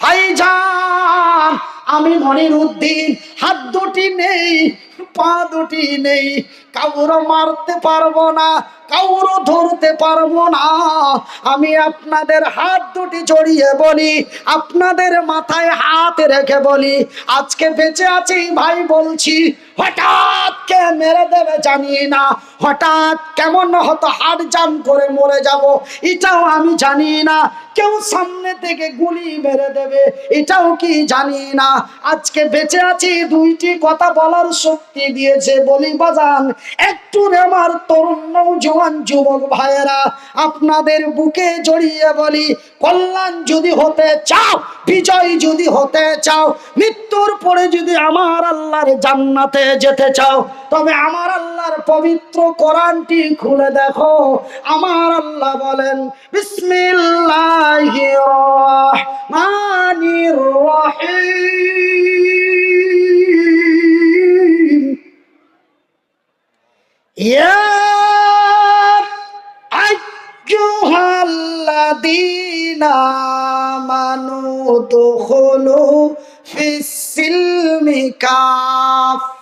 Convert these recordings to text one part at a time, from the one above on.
ভাইজান, আমি মনির উদ্দিন। হাত দুটি নেই, পা দুটি নেই। কাউরো মারতে পারব না, কাউরো ধরতে পারব না। আমি আপনাদের হাত দুটি জড়িয়ে বলি, আপনাদের মাথায় হাত রেখে বলি, আজকে বেঁচে আছি ভাই বলছি হঠাৎ কে মেরে দেবে জানি না। হঠাৎ কেমন হতো হাট জাম করে মরে যাব, এটাও আমি জানি না। কেউ সামনে থেকে গুলি মেরে দেবে, এটাও কি জানি না। আজকে বেঁচে আছি, দুইটি কথা বলার শক্তি দিয়েছে বলি বাজান একটু আমার তরুণ নৌজওয়ান যুবক ভাইয়েরা, আপনাদের বুকে জড়িয়ে বলি, কল্যাণ যদি হতে চাও, বিজয় যদি হতে চাও, মৃত্যুর পরে যদি আমার আল্লাহর জান্নাতে যেতে চাও, তবে আমার আল্লাহর পবিত্র কোরআনটি খুলে দেখো। আমার আল্লাহ বলেন বিসমিল্লাহ মানু রহিম। ইয়া আইয়ুহাল্লাযীনা কাফ।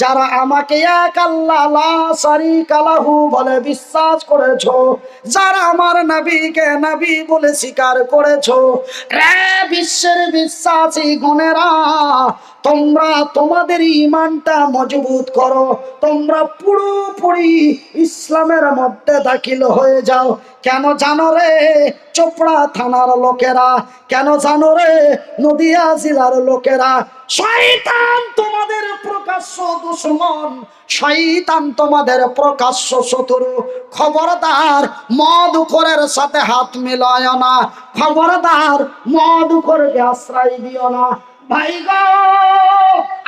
যারা আমাকে এক আল্লাহ বলে বিশ্বাস করেছ, যারা আমার নবীকে নবী বলে স্বীকার করেছ, রে বিশ্বের বিশ্বাসী গুণেরা, তোমরা তোমাদের ইমানটা মজবুত করো, তোমরা পুরোপুরি ইসলামের মধ্যে দাখিল হয়ে যাও। কেন জানো রে চোপড়া থানার লোকেরা? কেন জানো রে নদিয়া জেলার লোকেরা? শয়তান তোমাদের প্রকাশ্য দুশ্মন, শয়তান তোমাদের প্রকাশ্য শত্রু। খবরদার মদ উপরের সাথে হাত মিলায় না। খবরদার মদ উপরকে আশ্রয় দিও না। ভাই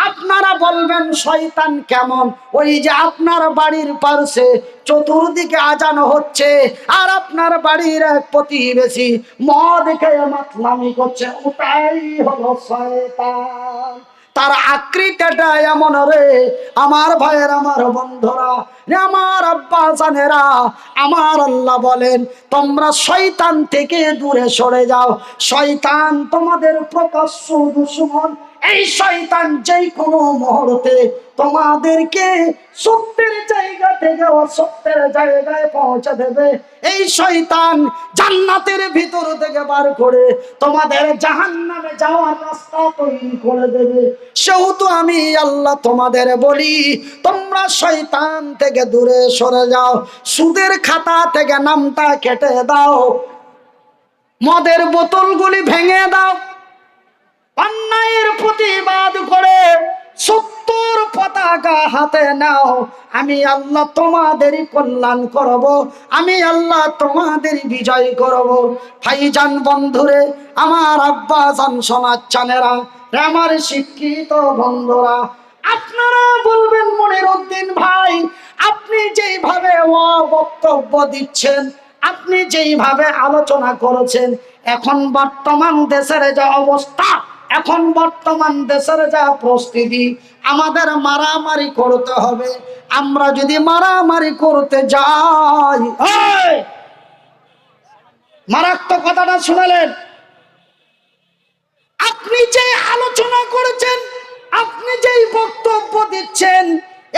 আপনারা বলবেন শয়তান কেমন? ওই যে আপনার বাড়ির পাশে চতুর্দিকে আজানো হচ্ছে, আর আপনার বাড়ির এক প্রতিবেশী মদ খেয়ে মাতলামি করছে। ওটাই হলো শয়তান। তার আকৃতিটা এমন রে। আমার ভাইয়ের, আমার বন্ধুরা আমার আব্বা জানেরা, আমার আল্লাহ বলেন, তোমরা শয়তান থেকে দূরে সরে যাও। শয়তান তোমাদের প্রকাশ্য দুশ্মন এই শয়তান যেই কোনো মুহূর্তে তোমাদেরকে সত্যের জায়গা থেকে অসত্যের জায়গায় পৌঁছে দেবে। এই শয়তান জান্নাতের ভিতর থেকে বার করে তোমাদের জাহান্নামে যাওয়ার রাস্তা তৈরি করে দেবে। সেহেতু আমি আল্লাহ তোমাদের বলি, তোমরা শয়তান থেকে দূরে সরে যাও, সুদের খাতা থেকে নামটা কেটে দাও, মদের বোতলগুলি ভেঙে দাও অন্যায়ের প্রতিবাদ করে সত্তর পতাকা হাতে নাও। আমি আল্লাহ তোমাদেরই কল্যাণ করব। আমি আল্লাহ তোমাদেরই বিজয় করব। ভাইজান বন্ধুরে, আমার আব্বা জান সমাচানেরা আমার শিক্ষিত বন্ধুরা, আপনারা বলবেন মনির উদ্দিন ভাই, আপনি যেইভাবে ও বক্তব্য দিচ্ছেন, আপনি যেইভাবে আলোচনা করেছেন, এখন বর্তমান দেশের যা অবস্থা এখন বর্তমান দেশের যা প্রস্তুতি আমাদের মারামারি করতে হবে। আমরা যদি মারামারি করতে যাই মারাত্মক কথাটা শুনালেন। আপনি যে আলোচনা করেছেন, আপনি যেই বক্তব্য দিচ্ছেন,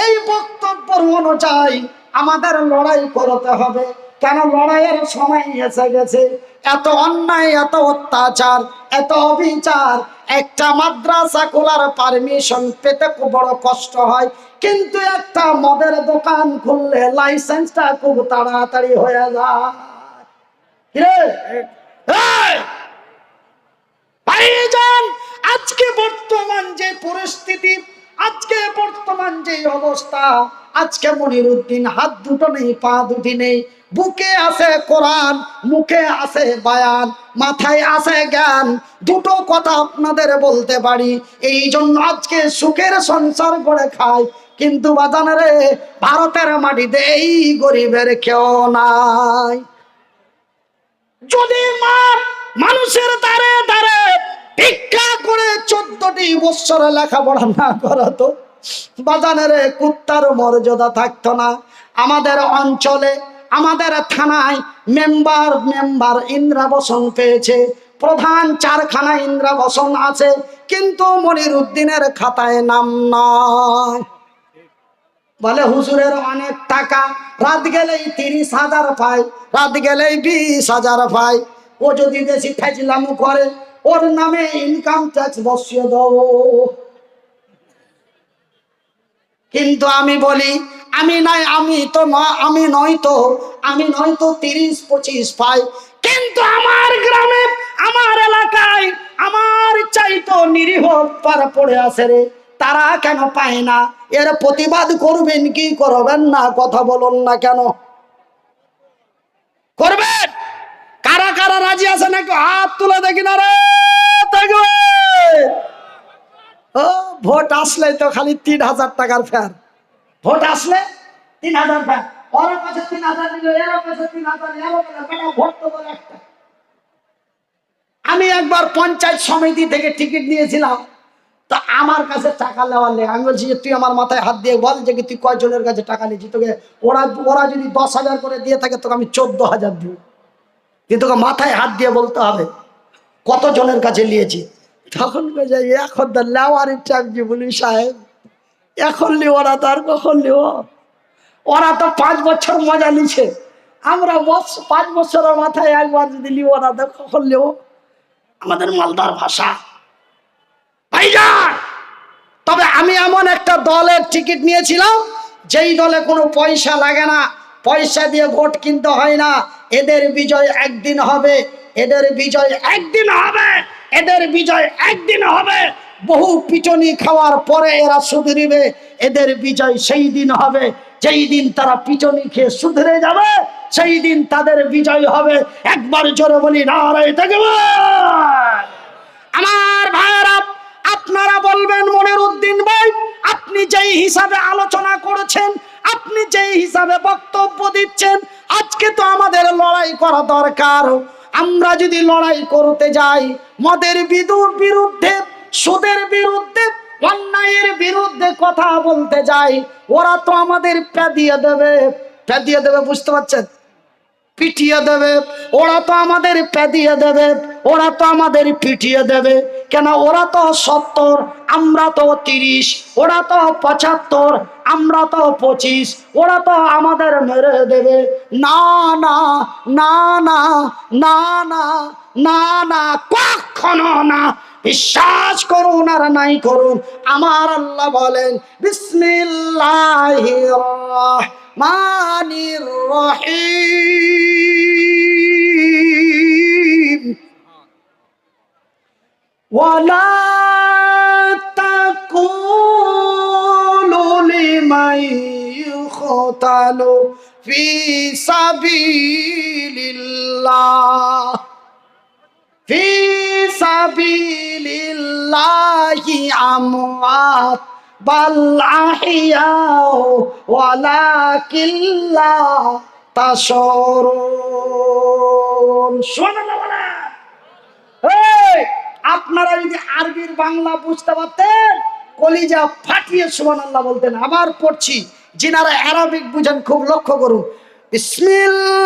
এই বক্তব্য অনুযায়ী আমাদের লড়াই করতে হবে। কেন লড়াইয়ের সময় এসে গেছে? এত অন্যায়, এত অত্যাচার, এত অবিচার। একটা মাদ্রাসা খোলার পারমিশন পেতে খুব বড় কষ্ট হয়। কিন্তু একটা মদের দোকান খুললে লাইসেন্সটা খুব তাড়াতাড়ি হয়ে যায়। আজকে বর্তমান যে পরিস্থিতি, আজকে বর্তমান যে অবস্থা, আজকে মনির উদ্দিন হাত দুটো নেই, পা দুটি নেই। বুকে আছে কোরআন, মুখে আছে বায়ান, মাথায় আছে জ্ঞান, দুটো কথা আপনাদের বলতে পারি। এই জন্য আজকে সুখের সংসার করে খায় কিন্তু বাজানে রে, ভারতের মাটিতে এই গরিবের কেউ নাই। যদি মা মানুষের দ্বারে দ্বারে ভিক্ষা করে চোদ্দটি বৎসরে লেখাপড়া না করাতো বাজানের কুত্তার মর্যাদা থাকতো না। আমাদের অঞ্চলে আমাদের থানায় মেম্বার মেম্বার ইন্দ্রাবসন পেয়েছে। প্রধান চারখানা ইন্দ্রাবসন আছে, কিন্তু মনির উদ্দিনের খাতায় নাম নয় বলে, হুজুরের অনেক টাকা, রাত গেলেই তিরিশ হাজার পায় রাত গেলেই বিশ হাজার পায় ও যদি বেশি ফেজলাম করে, ওর নামে ইনকাম ট্যাক্স বসিয়ে দেবো। কিন্তু আমি বলি, আমি নাই আমি তো আমি নয় তো, আমি নয় তো তিরিশ, পঁচিশ পাই কিন্তু আমার গ্রামে, আমার এলাকায়, আমার চাইতো নিরীহ পার পড়ে আসে রে। তারা কেন পায় না? এর প্রতিবাদ করবেন কি করবেন না? কথা বলুন না কেন? করবেন? কারা কারা রাজি আছে নাকি? হাত তুলে দেখি না রে ও ভোট আসলে তো খালি তিন হাজার টাকার ফেয়ার ভোট আসলে তিন হাজার একটা। আমি একবার পঞ্চায়েত সমিতি থেকে টিকিট নিয়েছিলাম। তো আমার কাছে টাকা নেওয়ার নেই। আমি বলছি যে, তুই আমার মাথায় হাত দিয়ে বল যে, তুই কয়জনের কাছে টাকা নিয়েছি তোকে, ওরা ওরা যদি দশ হাজার করে দিয়ে থাকে, তোকে আমি চোদ্দ হাজার দিব। তোকে মাথায় হাত দিয়ে বলতে হবে, কতজনের কাছে নিয়েছি তখন বলছে এখন তো লেওয়ার টাইম বলি সাহেব। এখন লিও না আর কখন লিও ওরা তো পাঁচ বছর মজা নিছে। আমরা পাঁচ বছরের মাথায় একবার যদি লিও না তো কখন লিও আমাদের মালদার ভাষা। ভাইজান! তবে আমি এমন একটা দলের টিকিট নিয়েছিলাম, যেই দলে কোনো পয়সা লাগে না। পয়সা দিয়ে ভোট কিনতে হয় না। এদের বিজয় একদিন হবে। এদের বিজয় একদিন হবে। এদের বিজয় একদিন হবে। বহু পিটনি খাওয়ার পরে এরা সুধরিবে এদের বিজয় সেই দিন হবে। যেই দিন তারা পিটনি খেয়ে সুধরে যাবে, সেই দিন তাদের বিজয় হবে। একবার জোরে বলি, নারায় আমার ভাইয়েরা, আপনারা বলবেন, মনের উদ্দিন ভাই, আপনি যেই হিসাবে আলোচনা করেছেন, আপনি যেই হিসাবে বক্তব্য দিচ্ছেন, আজকে তো আমাদের লড়াই করা দরকার। আমরা যদি লড়াই করতে যাই মদের বিরুদ্ধে, সুদের বিরুদ্ধে, অন্যায়ের বিরুদ্ধে কথা বলতে যাই ওরা তো আমাদের প্যাদিয়ে দেবে। প্যাদিয়ে দেবে, বুঝতে পারছেন? পিটিয়ে দেবে। ওরা তো আমাদের প্যাদিয়ে দেবে। ওরা তো আমাদের পিটিয়ে দেবে। কেন ওরা তো সত্তর, আমরা তো তিরিশ, ওরা তো পঁচাত্তর, আমরা তো পঁচিশ, ওরা তো আমাদের মেরে দেবে। না না না না না না না না, কখনো না। বিশ্বাস করুন আর নাই করুন। আমার আল্লাহ বলেন, বিসমিল্লাহির রহমানির রহিম। ولا تقولوا لمن يقتل في سبيل الله في سبيل الله أموات بل أحياء ولكن لا تشعرون سبحان الله আপনারা যদি আরবির বাংলা বুঝতে পারতেন, কলিজা ফাটিয়ে সুবান আল্লাহ বলতেন। আবার পড়ছি, যিনারা অ্যারাবিক বুঝেন, খুব লক্ষ্য করুন। বিসমিল্লাহির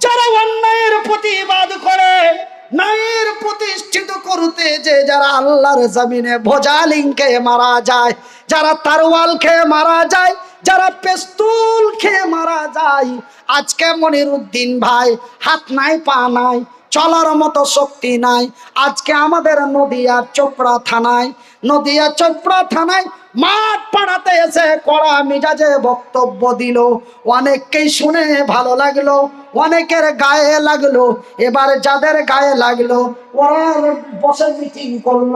যারা প্রতিবাদ করে প্রতিষ্ঠিত করতে যে যারা আল্লাহর জমিনে ভোজালিং খেয়ে মারা যায়, যারা তারওয়াল খেয়ে মারা যায় যারা পেস্তুল খেয়ে মারা যায়, আজকে মনির উদ্দিন ভাই হাত নাই, পা নাই, চলার মতো শক্তি নাই। আজকে আমাদের নদিয়ার চোপড়া থানায়, নদিয়া চোপড়া থানায় মাঠ পাড়াতে এসে কড়া মিজাজে বক্তব্য দিল। অনেককেই শুনে ভালো লাগল, অনেকের গায়ে লাগল, এবার যাদের গায়ে লাগল, ওরা বসে মিটিং করল।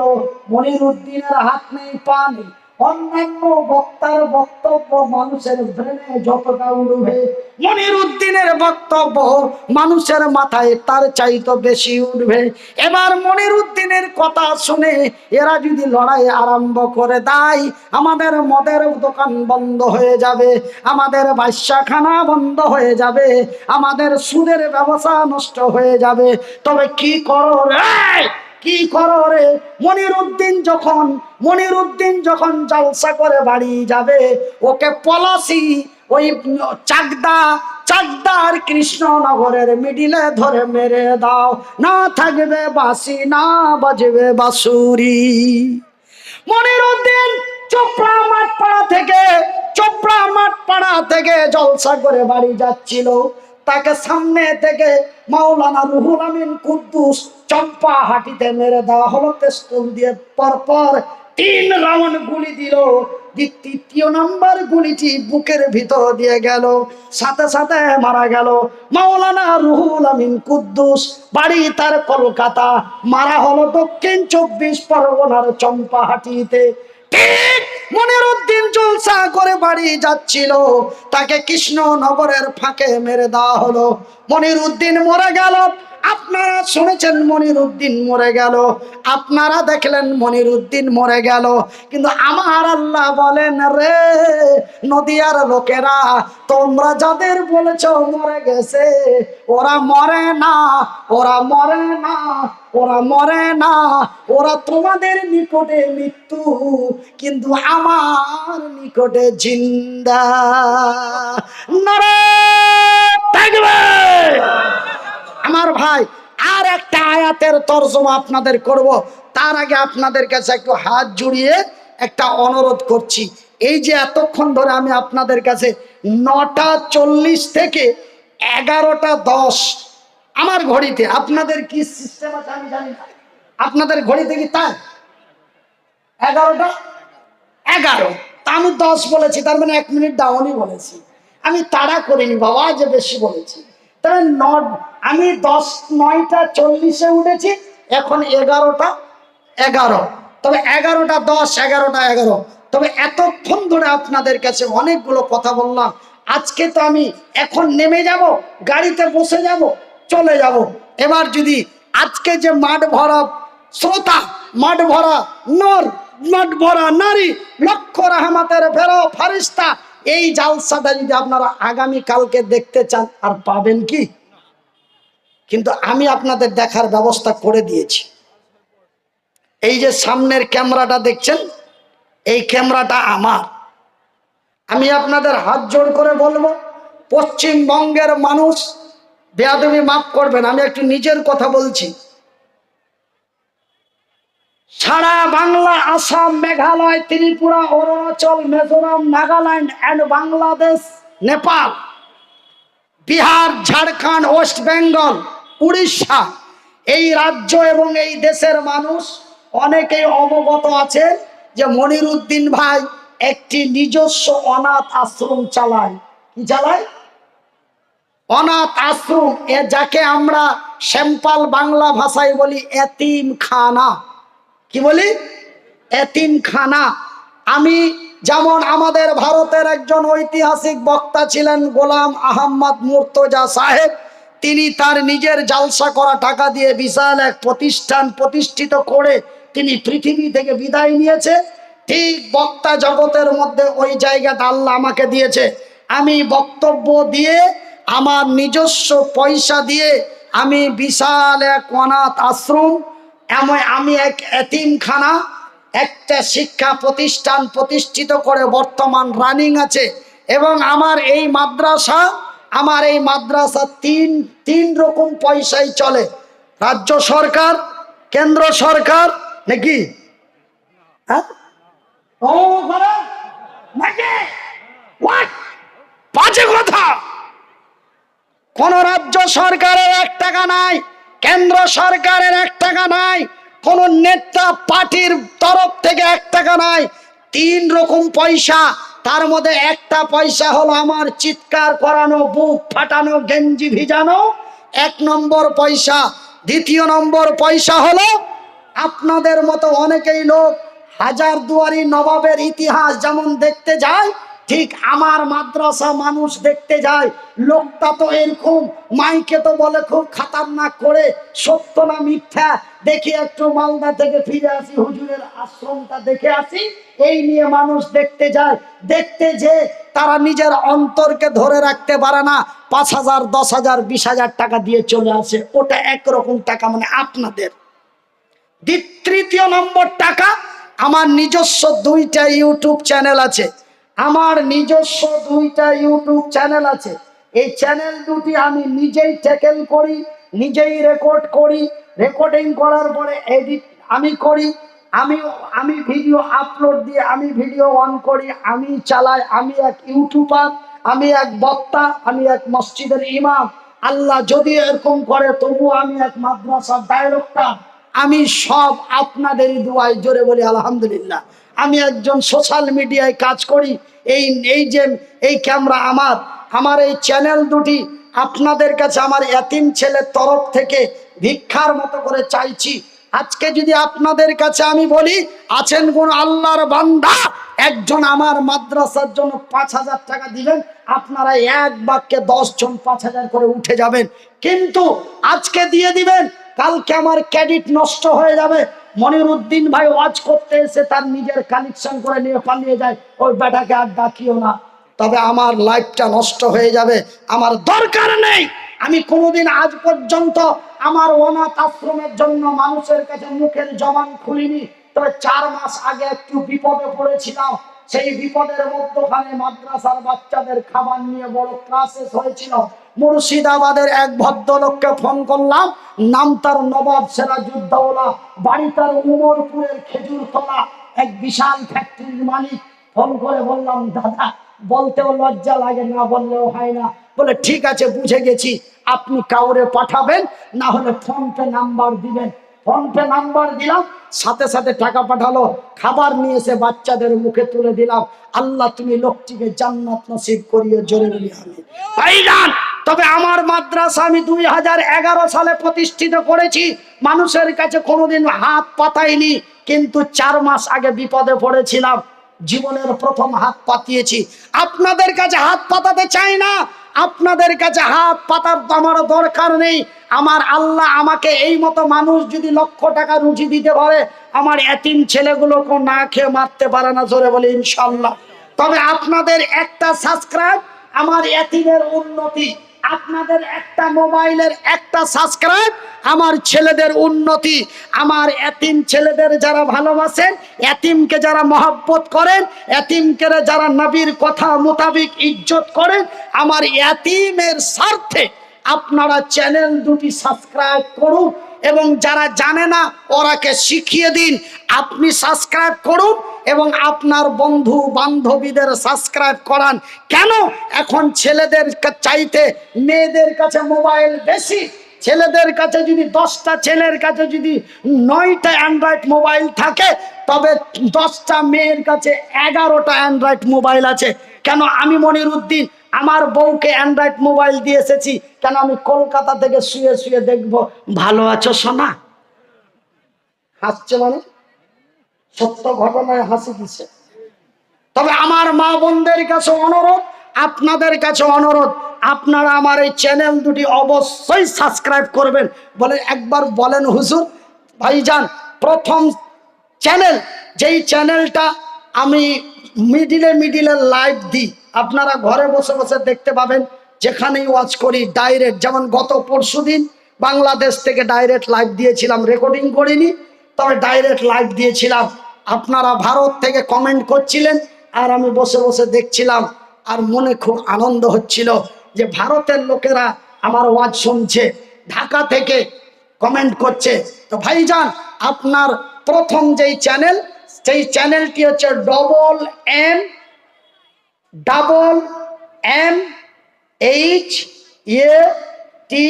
মনির উদ্দিনের হাত নেই, পা নেই। অন্যান্য বক্তার বক্তব্য মানুষের ব্রেনে যতটা উঠবে মনির উদ্দিনের বক্তব্য মানুষের মাথায় তার চাইতো বেশি উঠবে এবার মনির উদ্দিনের কথা শুনে এরা যদি লড়াই আরম্ভ করে দেয়, আমাদের মদের দোকান বন্ধ হয়ে যাবে, আমাদের বাসাখানা বন্ধ হয়ে যাবে, আমাদের সুদের ব্যবসা নষ্ট হয়ে যাবে। তবে কি করো রে? কি করো রে? মনির উদ্দিন যখন মনির উদ্দিন যখন জলসা করে বাড়ি যাবে, ওকে পলাশি, ওই চাকদা, চাকদার কৃষ্ণনগরের মিডিলে ধরে মেরে দাও। না থাকবে বাসি না বাজবে বাসুরি মনির উদ্দিন চোপড়া মাঠ পাড়া থেকে, চোপড়া মাঠ পাড়া থেকে জলসা করে বাড়ি যাচ্ছিল। তাকে সামনে থেকে মাওলানা রুহুল আমিন কুদ্দুস চম্পা হাটিতে মেরে দেওয়া হলো পেস্তুল দিয়ে পরপর তিন রাউন্ড গুলি দিল। তৃতীয় নাম্বার গুলিটি বুকের ভিতর দিয়ে গেল, সাথে সাথে মারা গেল মাওলানা রুহুল আমিন কুদ্দুস। বাড়ি তার কলকাতা, মারা হলো দক্ষিণ চব্বিশ পরগনার চম্পাহাটিতে মনির উদ্দিন চলসা করে বাড়ি যাচ্ছিল। তাকে কৃষ্ণনগরের ফাঁকে মেরে দেওয়া হলো। মনির উদ্দিন মরে গেল। আপনারা শুনেছেন মনির উদ্দিন মরে গেল। আপনারা দেখলেন মনির উদ্দিন মরে গেল। কিন্তু আমার আল্লাহ বলেন রে, নদিয়ার লোকেরা, তোমরা যাদের বলেছ মরে গেছে, ওরা মরে না, ওরা মরে না, ওরা মরে না, ওরা তোমাদের নিকটে মৃত্যু, কিন্তু আমার নিকটে জিন্দা। নরে, থাকবে। আমার ভাই, আর একটা আয়াতের তর্জমা আপনাদের করব। তার আগে আপনাদের কাছে একটু হাত জুড়িয়ে একটা অনুরোধ করছি। এই যে এতক্ষণ ধরে আমি আপনাদের কাছে নটা চল্লিশ থেকে এগারোটা দশ, আমার ঘড়িতে, আপনাদের কি সিস্টেম আছে আমি জানি না। আপনাদের ঘড়িতে কি তাই এগারোটা? এগারো। তা আমি দশ বলেছি, তার মানে এক মিনিট ডাউনই বলেছি। আমি তাড়া করিনি বাবা যে বেশি বলেছি। তবে নট আমি দশ, নয়টা, চল্লিশে উঠেছি, এখন এগারোটা, এগারো। তবে এগারোটা দশ, এগারোটা এগারো। তবে এতক্ষণ ধরে আপনাদের কাছে অনেকগুলো কথা বললাম। আজকে তো আমি এখন নেমে যাব, গাড়িতে বসে যাব, চলে যাব। এবার যদি আজকে যে মাঠ ভরা শ্রোতা, মাঠ ভরা নর, মাঠ ভরা নারী, লক্ষ রহমাতের ফেরো ফারিস্তা এই জালসাটা যদি আপনারা আগামী কালকে দেখতে চান, আর পাবেন কি? কিন্তু আমি আপনাদের দেখার ব্যবস্থা করে দিয়েছি। এই যে সামনের ক্যামেরাটা দেখছেন, এই ক্যামেরাটা আমার। আমি আপনাদের হাত জোড় করে বলব, পশ্চিমবঙ্গের মানুষ বেয়াদবি মাফ করবেন, আমি একটু নিজের কথা বলছি। সারা বাংলা, আসাম, মেঘালয়, ত্রিপুরা, অরুণাচল, মিজোরাম, নাগাল্যান্ড অ্যান্ড বাংলাদেশ, নেপাল, বিহার, ঝাড়খণ্ড, ওয়েস্ট বেঙ্গল, উড়িষ্যা, এই রাজ্য এবং এই দেশের মানুষ অনেকেই অবগত আছে যে মনির উদ্দিন ভাই একটি নিজস্ব অনাথ আশ্রম চালায়। কি চালায়? অনাথ আশ্রম, এ যাকে আমরা শ্যাম্পাল বাংলা ভাষায় বলি এতিম খানা বলি? এতিম খানা আমি যেমন আমাদের ভারতের একজন ঐতিহাসিক বক্তা ছিলেন গোলাম আহম্মদ মুর্তজা সাহেব, তিনি তার নিজের জালসা করা টাকা দিয়ে বিশাল এক প্রতিষ্ঠান প্রতিষ্ঠিত করে তিনি পৃথিবী থেকে বিদায় নিয়েছে। ঠিক বক্তা জগতের মধ্যে ওই জায়গাটা আল্লাহ আমাকে দিয়েছে। আমি বক্তব্য দিয়ে আমার নিজস্ব পয়সা দিয়ে আমি বিশাল এক অনাথ আশ্রম এমন আমি এক এতিমখানা, একটা শিক্ষা প্রতিষ্ঠান প্রতিষ্ঠিত করে বর্তমান রানিং আছে এবং আমার এই মাদ্রাসা, আমার এই মাদ্রাসা তিন তিন রকম পয়সায় চলে। রাজ্য সরকার, কেন্দ্র সরকার, নাকি? হ্যাঁ? কথা। কোন রাজ্য সরকারের এক টাকা নাই। কেন্দ্র সরকারের এক টাকা নাই, কোন নেতা পার্টির তরফ থেকে এক টাকা নাই, তিন রকম পয়সা, তার মধ্যে একটা পয়সা হলো আমার চিৎকার করানো, বুক ফাটানো, গেঞ্জি ভিজানো, এক নম্বর পয়সা। দ্বিতীয় নম্বর পয়সা হলো আপনাদের মতো অনেকেই লোক হাজার দুয়ারি নবাবের ইতিহাস যেমন দেখতে যায় ঠিক আমার মাদ্রাসা মানুষ দেখতে যায়, লোকটা তো এরকম, মাইকে তো বলে খুব খাতারনাক করে, সত্য না মিথ্যা? দেখি একটু মালদা থেকে ফিরে আসি, হুজুরের আশ্রমটা দেখে আসি, এই নিয়ে মানুষ দেখতে যায়। দেখতে যে তারা নিজের অন্তরকে ধরে রাখতে পারে না, পাঁচ হাজার, দশ হাজার, বিশ হাজার টাকা দিয়ে চলে আসে, ওটা একরকম টাকা মানে আপনাদের। তৃতীয় নম্বর টাকা, আমার নিজস্ব দুইটা ইউটিউব চ্যানেল আছে। আমার নিজস্ব দুইটা ইউটিউব চ্যানেল আছে। এই চ্যানেল দুটি আমি নিজেই ট্যাকেল করি, নিজেই রেকর্ড করি। রেকর্ডিং করার পরে এডিট আমি করি, আমি আমি ভিডিও আপলোড দিয়ে আমি ভিডিও অন করি। আমি চালাই, আমি এক ইউটিউবার আমি এক বক্তা, আমি এক মসজিদের ইমাম আল্লাহ যদি এরকম করে তবু আমি এক মাদ্রাসার ডাইরেক্টর আমি সব আপনাদেরই দোয়ায় জোরে বলি আলহামদুলিল্লাহ। আমি একজন সোশ্যাল মিডিয়ায় কাজ করি। এই এই যে, এই ক্যামেরা আমার আমার এই চ্যানেল দুটি আপনাদের কাছে আমার এতিম ছেলের তরফ থেকে ভিক্ষার মতো করে চাইছি। আজকে যদি আপনাদের কাছে আমি বলি, আছেন কোন আল্লাহর বান্দা, একজন আমার মাদ্রাসার জন্য পাঁচ হাজার টাকা দিবেন, আপনারা এক বাক্যে দশ জন পাঁচ হাজার করে উঠে যাবেন। কিন্তু আজকে দিয়ে দিবেন কালকে আমার ক্রেডিট নষ্ট হয়ে যাবে। মনির উদ্দিন ভাই ওয়াজ করতে এসে তার নিজের কালেকশন করে নিয়ে পালিয়ে যায়। ওই বেটাকে আর ডাকিও না। তবে আমার লাইফটা নষ্ট হয়ে যাবে। আমার দরকার নেই। আমি কোনোদিন আজ পর্যন্ত আমার অনাথ আশ্রমের জন্য মানুষের কাছে মুখের জবান খুলিনি। তবে চার মাস আগে একটু বিপদে পড়েছিলাম। সেই বিপদের মধ্যখানে মাদ্রাসার বাচ্চাদের খাবার নিয়ে বড় ক্লাসেস হয়েছিল। মুর্শিদাবাদের এক ভদ্রলোককে ফোন করলাম। নাম তার নবাব সেরা যুদ্ধওয়ালা বাড়ি তার উমরপুরের খেজুর তলা এক বিশাল ফ্যাক্টরির মালিক। ফোন করে বললাম, দাদা, বলতেও লজ্জা লাগে, না বললেও হয় না। বলে, ঠিক আছে, বুঝে গেছি। আপনি কাউরে পাঠাবেন, না হলে ফোন পে নাম্বার দিবেন। ফোন পে নাম্বার দিলাম, সাথে সাথে টাকা পাঠালো, খাবার নিয়ে এসে বাচ্চাদের মুখে তুলে দিলাম। আল্লাহ, তুমি লোকটিকে জান্নাত নসিব করিয়ে জোরে বলি আমি ভাইজান তবে আমার মাদ্রাসা আমি দুই হাজার এগারো সালে প্রতিষ্ঠিত করেছি। মানুষের কাছে কোনোদিন হাত পাতাইনি, কিন্তু চার মাস আগে বিপদে পড়েছিলাম। জীবনের প্রথম হাত পাতিয়েছি। আপনাদের কাছে হাত পাতাতে চাই না আপনাদের কাছে হাত পাতার তো আমার দরকার নেই। আমার আল্লাহ আমাকে এই মতো মানুষ যদি লক্ষ টাকা রুচি দিতে পারে, আমার এতিম ছেলেগুলোকে না খেয়ে মারতে পারে না জোরে বলে ইনশাল্লাহ তবে আপনাদের একটা সাবস্ক্রাইব আমার এতিমের উন্নতি। আপনাদের একটা মোবাইলের একটা সাবস্ক্রাইব আমার ছেলেদের উন্নতি। আমার এতিম ছেলেদের যারা ভালোবাসেন, এতিমকে যারা মহব্বত করেন, এতিমকে যারা নবীর কথা মোতাবিক ইজ্জত করেন, আমার এতিমের স্বার্থে আপনারা চ্যানেল দুটি সাবস্ক্রাইব করুন। এবং যারা জানে না, ওরাকে শিখিয়ে দিন। আপনি সাবস্ক্রাইব করুন এবং আপনার বন্ধু বান্ধবীদের সাবস্ক্রাইব করান। কেন? এখন ছেলেদের চাইতে মেয়েদের কাছে মোবাইল বেশি। ছেলেদের কাছে যদি দশটা, ছেলের কাছে যদি নয়টা অ্যান্ড্রয়েড মোবাইল থাকে, তবে দশটা মেয়ের কাছে এগারোটা অ্যান্ড্রয়েড মোবাইল আছে। কেন? আমি মনির উদ্দিন আমার বউকে অ্যান্ড্রয়েড মোবাইল দিয়ে এসেছি। কেন আমি কলকাতা থেকে শুয়ে শুয়ে দেখব? ভালো আছো সোনা? হাসছে মানে? সত্য ঘটনায় হাসি দিছে। তবে আমার মা বোনদের কাছে অনুরোধ, আপনাদের কাছে অনুরোধ, আপনারা আমার এই চ্যানেল দুটি অবশ্যই সাবস্ক্রাইব করবেন। বলে একবার বলেন হুজুর, ভাইজান, প্রথম চ্যানেল যেই চ্যানেলটা আমি মিডিলে মিডিলে লাইভ দিই। আপনারা ঘরে বসে বসে দেখতে পাবেন, যেখানেই ওয়াচ করি ডাইরেক্ট যেমন গত পরশু দিন বাংলাদেশ থেকে ডাইরেক্ট লাইভ দিয়েছিলাম রেকর্ডিং করিনি, তবে ডাইরেক্ট লাইভ দিয়েছিলাম। আপনারা ভারত থেকে কমেন্ট করছিলেন, আর আমি বসে বসে দেখছিলাম, আর মনে খুব আনন্দ হচ্ছিল যে ভারতের লোকেরা আমার ওয়াজ শুনছে, ঢাকা থেকে কমেন্ট করছে। তো ভাইজান, আপনার প্রথম যেই চ্যানেল সেই চ্যানেলটি হচ্ছে double M double M H A T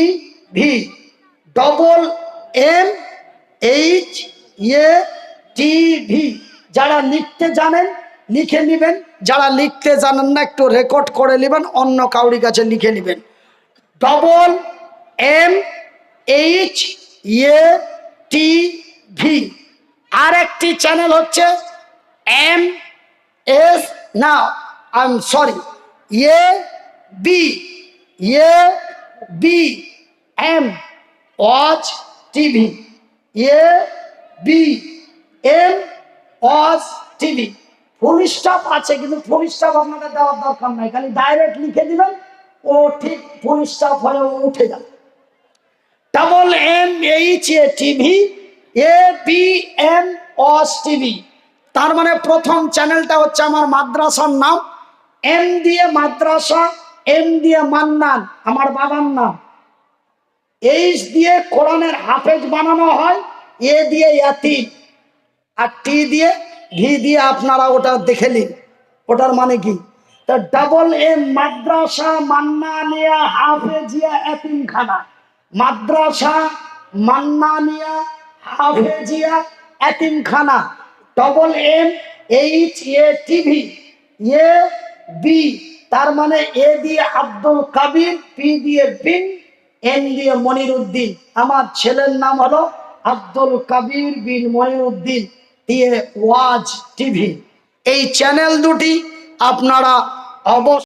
V double M H A T V যারা লিখতে জানেন, লিখে নেবেন। যারা লিখতে জানেন না, একটু রেকর্ড করে নেবেন, অন্য কাউরি কাছে লিখে নেবেন। Double M H A T V আর একটি চ্যানেল হচ্ছে এম এস না I am sorry A B A B M watch TV A B M watch TV full stop আছে, কিন্তু ফুল স্টপ আপনাদের দেওয়ার দরকার নাই। খালি ডাইরেক্ট লিখে দিবেন, ও ঠিক ফুল স্টপ হয়ে উঠে যাবে। Double M H A TV A B M watch TV তার মানে প্রথম চ্যানেলটা হচ্ছে আমার মাদ্রাসার নাম। এম দিয়ে মাদ্রাসা, এম দিয়ে মান্নান, আমার বাবার নাম। এইচ দিয়ে কোরআনের হাফেজ বানানো হয়, এ দিয়ে ইয়াতিম, আর টি দিয়ে ঘি দিয়ে আপনারা ওটা দেখে নিন। ওটার মানে কি? তা ডাবল এম মাদ্রাসা, মান্নানিয়া, হাফেজিয়া এতিমখানা মাদ্রাসা, মান্নানিয়া, হাফেজিয়া এতিমখানা double M H A TV A B তার মানে এ দিয়ে আব্দুল কাবির পি দিয়ে বিন এন দিয়ে মনির উদ্দিন আমার ছেলের নাম হলো আব্দুল কাবির বিন মনিরুদ্দিন, দিয়ে ওয়াজ টিভি। এই চ্যানেল দুটি আপনারা অবশ্যই